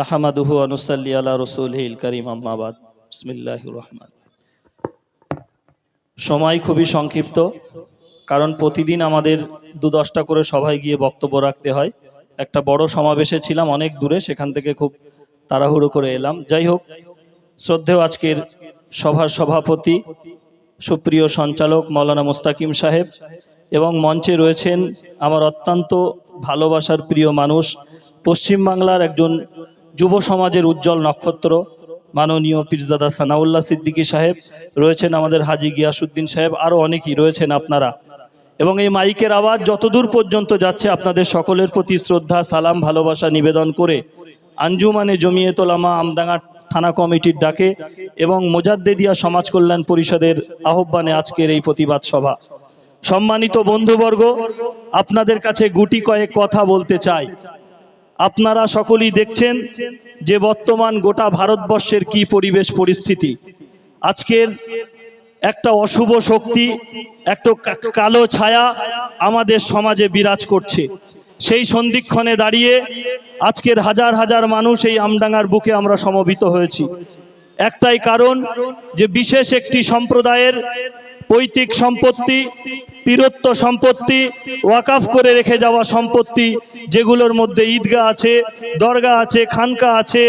নাহামাদুহু আনুসাল্লি আলা রসুলহিল করিম আম্মাবাদ বিসমিল্লাহ রহমান সময় খুবই সংক্ষিপ্ত, কারণ প্রতিদিন আমাদের দু দশটা করে সভায় গিয়ে বক্তব্য রাখতে হয়। একটা বড় সমাবেশে ছিলাম অনেক দূরে, সেখান থেকে খুব তাড়াহুড়ো করে এলাম। যাই হোক, শ্রদ্ধেয় আজকের সভার সভাপতি, সুপ্রিয় সঞ্চালক মৌলানা মোস্তাকিম সাহেব এবং মঞ্চে রয়েছেন আমার অত্যন্ত ভালোবাসার প্রিয় মানুষ, পশ্চিমবাংলার একজন যুব সমাজের উজ্জ্বল নক্ষত্র, মাননীয় পীরজাদা সানাউল্লাহ সিদ্দিকী সাহেব রয়েছেন আমাদের হাজি গিয়াসুদ্দিন সাহেব আরও অনেকেই রয়েছেন আপনারা। এবং এই মাইকের আওয়াজ যতদূর পর্যন্ত যাচ্ছে, আপনাদের সকলের প্রতি শ্রদ্ধা, সালাম, ভালোবাসা নিবেদন করে আঞ্জুমানে জমিয়ে তোলামা আমডাঙ্গা থানা কমিটির ডাকে এবং মোজাদ্দেদিয়া সমাজ কল্যাণ পরিষদের আহ্বানে আজকের এই প্রতিবাদ সভা। সম্মানিত বন্ধুবর্গ, আপনাদের কাছে গুটি কয়েক কথা বলতে চাই। আপনারা সকলেই দেখছেন যে বর্তমান গোটা ভারতবর্ষের কি পরিবেশ পরিস্থিতি। আজকের একটা অশুভ শক্তি, একটা কালো ছায়া আমাদের সমাজে বিরাজ করছে। সেই সন্ধিক্ষণে দাঁড়িয়ে আজকের হাজার হাজার মানুষ এই আমডাঙ্গার বুকে আমরা সমবেত হয়েছি। একটাই কারণ যে বিশেষ একটি সম্প্রদায়ের পৈতৃক সম্পত্তি পীরত্ব সম্পত্তি ওয়াকাফ করে রেখে যাওয়া সম্পত্তি যেগুলোর মধ্যে ঈদগাহ আছে দরগা আছে, খানকা আছে,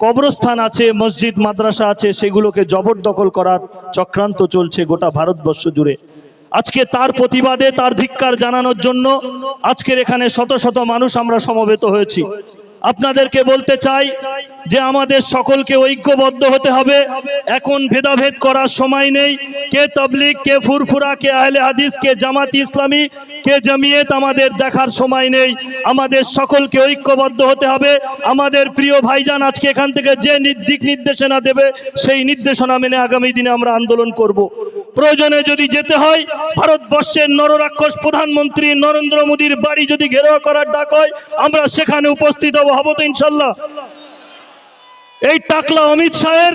কবরস্থান আছে, মসজিদ, মাদ্রাসা আছে, সেগুলোকে জবরদখল করার চক্রান্ত চলছে গোটা ভারতবর্ষ জুড়ে। আজকে তার প্রতিবাদে, তার ধিক্কার জানানোর জন্য আজকের এখানে শত শত মানুষ আমরা সমবেত হয়েছি। আপনাদেরকে বলতে চাই যে আমাদের সকলকে ঐক্যবদ্ধ হতে হবে। এখন ভেদাভেদ করার সময় নেই। কে তবলিগ, কে ফুরফুরা, কে আহলে হাদিস, কে জামাত ইসলামী, কে জামিয়েত আমাদের দেখার সময় নেই। আমাদের সকলকে ঐক্যবদ্ধ হতে হবে। আমাদের প্রিয় ভাইজান আজকে এখান থেকে যে দিক নির্দেশনা দেবে, সেই নির্দেশনা মেনে আগামী দিনে আমরা আন্দোলন করব। প্রয়োজনে যদি যেতে হয়, ভারতবর্ষের নররাক্ষস প্রধানমন্ত্রী নরেন্দ্র মোদীর বাড়ি যদি ঘেরাও করার ডাক হয়, আমরা সেখানে উপস্থিত হব, হব তো ইনশাল্লাহ। এই টাকলা অমিত শাহের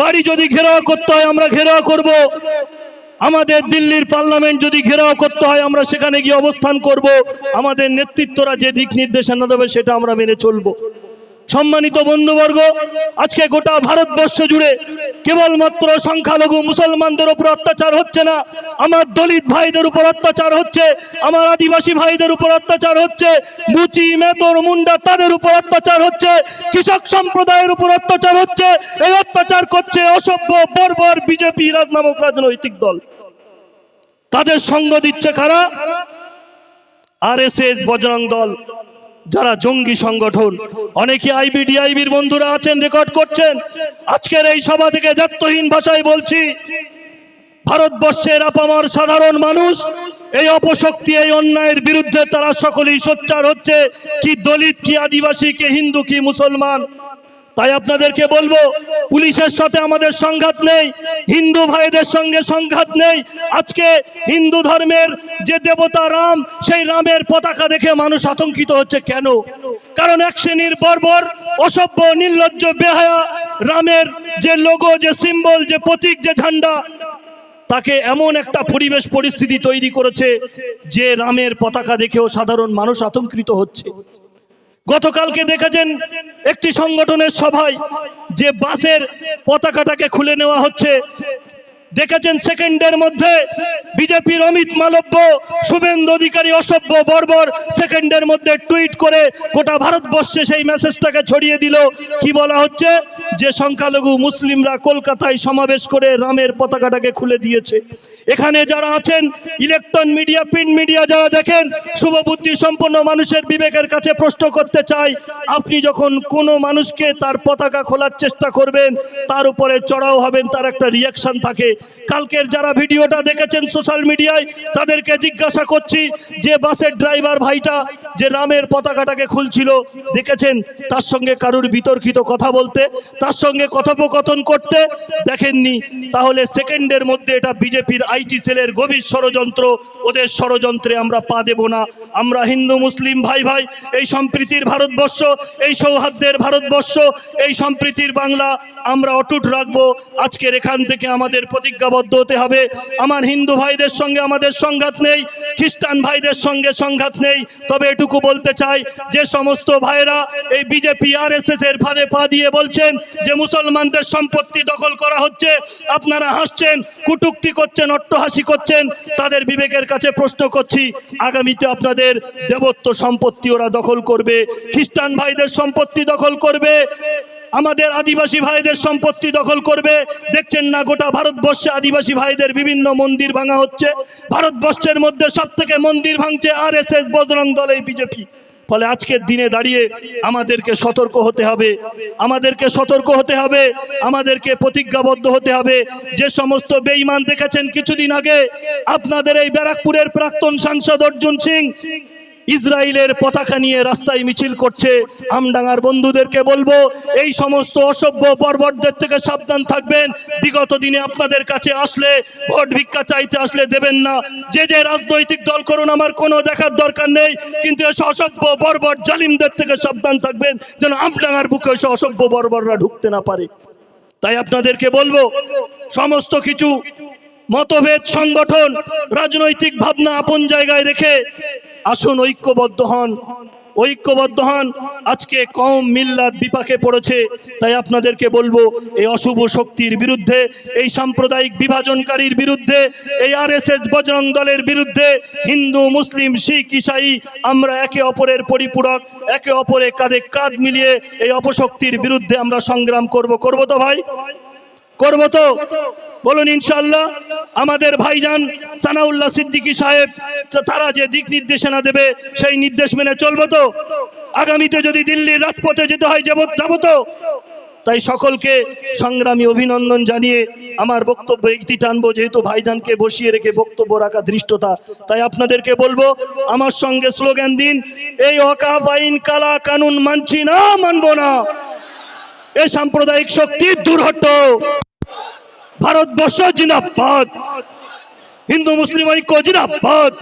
বাড়ি যদি ঘেরাও করতে হয়, আমরা ঘেরাও করব। আমাদের দিল্লির পার্লামেন্ট যদি ঘেরাও করতে হয়, আমরা সেখানে গিয়ে অবস্থান করব। আমাদের নেতৃত্বরা যে দিক নির্দেশনা দেবে, সেটা আমরা মেনে চলবো। সম্মানিত বন্ধুবর্গ, আজকে গোটা ভারতবর্ষ জুড়ে কেবলমাত্র সংখ্যালঘু মুসলমানদের উপর অত্যাচার হচ্ছে না, আমার দলিত ভাইদের উপর অত্যাচার হচ্ছে, আমার আদিবাসী ভাইদের উপর অত্যাচার হচ্ছে, মুচি মেতর মুন্ডা তাদের উপর অত্যাচার হচ্ছে, কৃষক সম্প্রদায়ের উপর অত্যাচার হচ্ছে, এই অত্যাচার করছে অসভ্য, বর্বর বিজেপি রাজ নামক রাজনৈতিক দল। তাদের সঙ্গ দিচ্ছে কারা? আর এস এস বজরং দল। যারা জঙ্গি সংগঠন, অনেকে আইবিডিআইবির বন্ধুরা আছেন রেকর্ড করছেন। আজকের এই সভা থেকে দায়িত্বহীন ভাষায় বলছি, ভারতবর্ষের আপামার সাধারণ মানুষ, এই অপশক্তি, এই অন্যায়ের বিরুদ্ধে তারা সকলেই সোচ্চার হচ্ছে, কি দলিত, কি আদিবাসী, কি হিন্দু, কি মুসলমান। তাই আপনাদেরকে বলব, পুলিশের সাথে আমাদের সংঘাত নেই, হিন্দু ভাইদের সঙ্গে সংঘাত নেই। আজকে হিন্দু ধর্মের যে দেবতা রাম, সেই রামের পতাকা দেখে মানুষ আতঙ্কিত হচ্ছে কেন? কারণ এক শ্রেণির বর্বর, অসভ্য, নির্লজ্জ, বেহায়া রামের যে লোগো যে সিম্বল যে প্রতীক, যে ঝান্ডা, তাকে এমন একটা পরিবেশ, পরিস্থিতি তৈরি করেছে যে রামের পতাকা দেখেও সাধারণ মানুষ আতঙ্কিত হচ্ছে। গতকালকে দেখেছেন একটি সংগঠনের সভায় যে বাসের পতাকাটাকে খুলে নেওয়া হচ্ছে দেখেছেন সেকেন্ডের মধ্যে বিজেপির অমিত মালব্য, শুভেন্দু অধিকারী অসভ্য বর্বর সেকেন্ডের মধ্যে টুইট করে গোটা ভারতবর্ষে সেই মেসেজটাকে ছড়িয়ে দিল। কি বলা হচ্ছে? যে সংখ্যালঘু মুসলিমরা কলকাতায় সমাবেশ করে রামের পতাকাটাকে খুলে দিয়েছে। এখানে যারা আছেন, ইলেকট্রন মিডিয়া, প্রিন্ট মিডিয়া যারা দেখেন শুভবুদ্ধি সম্পন্ন মানুষের বিবেকের কাছে প্রশ্ন করতে চাই, আপনি যখন কোনো মানুষকে তার পতাকা খোলার চেষ্টা করবেন, তার উপরে চড়াও হবেন, তার একটা রিয়াকশন থাকে। কালকের যারা ভিডিওটা দেখেছেন সোশ্যাল মিডিয়ায়, তাদেরকে জিজ্ঞাসা করছি যে বাসের ড্রাইভার ভাইটা যে রামের পতাকাটাকে খুলছিল, দেখেছেন? তার সঙ্গে কারুর বিতর্কিত কথা বলতে, তার সঙ্গে কথোপকথন করতে দেখেননি। তাহলে সেকেন্ডের মধ্যে এটা বিজেপির আইটি সেলের গভীর ষড়যন্ত্র, ওদের ষড়যন্ত্রে আমরা পা দেব না। আমরা হিন্দু, মুসলিম, ভাই ভাই, এই সম্প্রীতির ভারতবর্ষ, এই সৌহার্দ্যের ভারতবর্ষ, এই সম্প্রীতির বাংলা আমরা অটুট রাখব। আজকের এখান থেকে আমাদের প্রতি প্রতিজ্ঞাবদ্ধ হতে হবে। আমার হিন্দু ভাইদের সঙ্গে আমাদের সংঘাত নেই, খ্রিস্টান ভাইদের সঙ্গে সংঘাত নেই। তবে এটুকু বলতে চাই যে সমস্ত ভাইরা এই বিজেপি আর এস এর ফাঁদে পা দিয়ে বলছেন যে মুসলমানদের সম্পত্তি দখল করা হচ্ছে। আপনারা হাসছেন, কুটুক্তি করছেন, অট্টহাসি করছেন। তাদের বিবেকের কাছে প্রশ্ন করছি, আগামীতে আপনাদের দেবত্ব সম্পত্তি ওরা দখল করবে, খ্রিস্টান ভাইদের সম্পত্তি দখল করবে। আমাদের আদিবাসী ভাইদের সম্পত্তি দখল করবে। দেখছেন না গোটা ভারতবর্ষে আদিবাসী ভাইদের বিভিন্ন মন্দির ভাঙা হচ্ছে। ভারতবর্ষের মধ্যে সব থেকে মন্দির ভাঙছে আর এস এস বজরং দল এই বিজেপি। ফলে আজকের দিনে দাঁড়িয়ে আমাদেরকে সতর্ক হতে হবে। আমাদেরকে সতর্ক হতে হবে। আমাদেরকে প্রতিজ্ঞাবদ্ধ হতে হবে। যে সমস্ত বেঈমান দেখেছেন কিছুদিন আগে, আপনাদের এই ব্যারাকপুরের প্রাক্তন সাংসদ অর্জুন সিং ইসরায়েলের পতাকা নিয়ে রাস্তায় মিছিল করছে। আমডাঙ্গার বন্ধুদেরকে বলব, এই সমস্ত অসভ্য বর্বরদের থেকে সাবধান থাকবেন। বিগত দিনে আপনাদের কাছে আসলে, ভোট ভিক্ষা চাইতে আসলে দেবেন না। যে যে রাজনৈতিক দল করুন, আমার কোনো দেখার দরকার নেই। কিন্তু এসব অসভ্য বর্বর জালিমদের থেকে সাবধান থাকবেন, যেন আমডাঙ্গার বুকে এসে অসভ্য বর্বররা ঢুকতে না পারে। তাই আপনাদেরকে বলব, সমস্ত কিছু মতভেদ সংগঠন, রাজনৈতিক ভাবনা আপন জায়গায় রেখে আসুন ঐক্যবদ্ধ হন। ঐক্যবদ্ধ হন। আজকে কম মিল্লাত বিপাকে পড়েছে। তাই আপনাদেরকে বলব, এই অশুভ শক্তির বিরুদ্ধে, এই সাম্প্রদায়িক বিভাজনকারীর বিরুদ্ধে, এই আর এস এস বজরং দলের বিরুদ্ধে, হিন্দু, মুসলিম, শিখ, ইসাই, আমরা একে অপরের পরিপূরক, একে অপরে কাঁধে কাঁধ মিলিয়ে এই অপশক্তির বিরুদ্ধে আমরা সংগ্রাম করব। করব তো ভাই? করব তো? বলুন ইনশাল্লাহ আমাদের ভাইজান সানাউল্লাহ সিদ্দিকী সাহেব তারা যে দিক নির্দেশনা দেবে, সেই নির্দেশ মেনে চলবো তো। আগামীতে যদি দিল্লির রাজপথে যেতে হয় যাবত যাব তো। তাই সকলকে সংগ্রামী অভিনন্দন জানিয়ে আমার বক্তব্য একটি টানবো, যেহেতু ভাইজানকে বসিয়ে রেখে বক্তব্য রাখা ধৃষ্টতা। তাই আপনাদেরকে বলব, আমার সঙ্গে স্লোগান দিন, এই অকাপ আইন, কালা কানুন মানছি না, মানবো না। এই সাম্প্রদায়িক শক্তি দূর হটো ভারতবর্ষ জিন্দাবাদ। হিন্দু, মুসলিম ঐক্য, জিন্দাবাদ।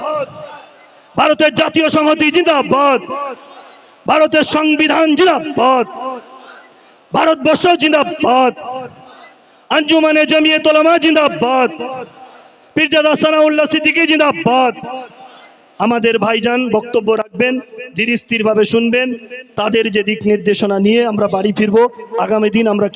ভারতের জাতীয় সংহতি, জিন্দাবাদ। ভারতের সংবিধান, জিন্দাবাদ। ভারতবর্ষ, জিন্দাবাদ। আঞ্জুমানে জমিয়ে তোলামা, জিন্দাবাদ। পীরজাদা সানাউল্লাহ সিদ্দিকী, জিন্দাবাদ। আমাদের ভাইজান বক্তব্য রাখবেন ধীর স্থিরভাবে শুনবেন। তাদের যে দিক নির্দেশনা নিয়ে আমরা বাড়ি ফিরবো, আগামী দিন আমরা